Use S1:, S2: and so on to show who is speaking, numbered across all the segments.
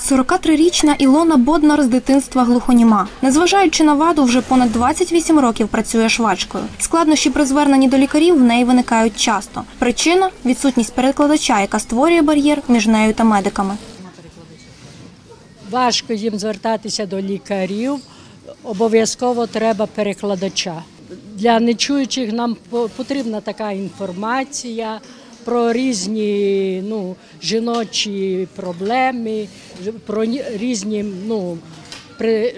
S1: 43-річна Ілона Боднар з дитинства глухоніма. Незважаючи на ваду, вже понад 28 років працює швачкою. Складнощі при зверненні до лікарів в неї виникають часто. Причина відсутність перекладача, яка створює бар'єр між нею та медиками.
S2: Важко їм звертатися до лікарів. Обов'язково треба перекладача. Для нечуючих нам по- потрібна така інформація про різні ну, жіночі проблеми, про ні- різні ну, при,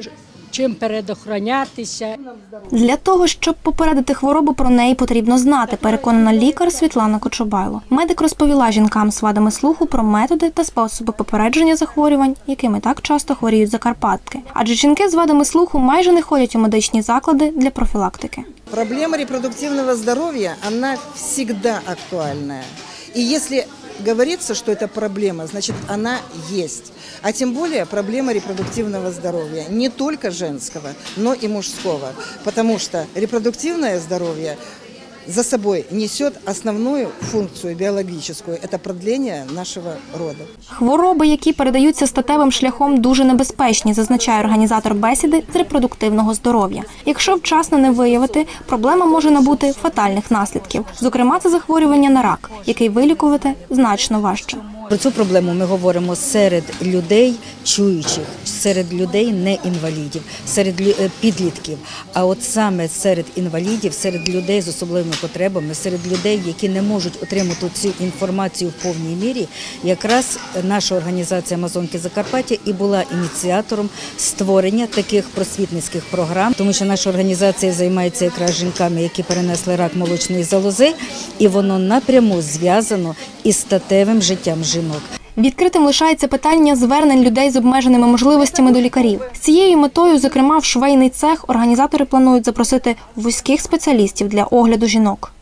S2: чим передохранятися.
S1: Для того, щоб попередити хворобу, про неї потрібно знати, переконана лікар Світлана Кочубайло. Медик розповіла жінкам з вадами слуху про методи та способи попередження захворювань, якими так часто хворіють закарпатки. Адже жінки з вадами слуху майже не ходять у медичні заклади для профілактики.
S3: Проблема репродуктивного здоровья, она всегда актуальная. И если говорится, что это проблема, значит она есть. А тем более проблема репродуктивного здоровья, не только женского, но и мужского. Потому что репродуктивное здоровье за собой несет основную функцию биологическую, это продление нашего рода.
S1: Хвороби, які передаються статевим шляхом, дуже небезпечні, зазначає організатор бесіди з репродуктивного здоров'я. Якщо вчасно не виявити, проблема може набути фатальних наслідків. Зокрема, це захворювання на рак, який вилікувати значно важче.
S4: Про цю проблему ми говоримо серед людей чуючих, серед людей не інвалідів, серед е, підлітків. А от саме серед інвалідів, серед людей з особливими потребами, серед людей, які не можуть отримати цю інформацію в повній мірі, якраз наша організація Амазонки Закарпаття і була ініціатором створення таких просвітницьких програм, тому що наша організація займається якраз жінками, які перенесли рак молочної залози, і воно напряму зв'язано із статевим життям жінок.
S1: Відкритим лишається питання звернень людей з обмеженими можливостями до лікарів. З цією метою, зокрема, в швейний цех організатори планують запросити вузьких спеціалістів для огляду жінок.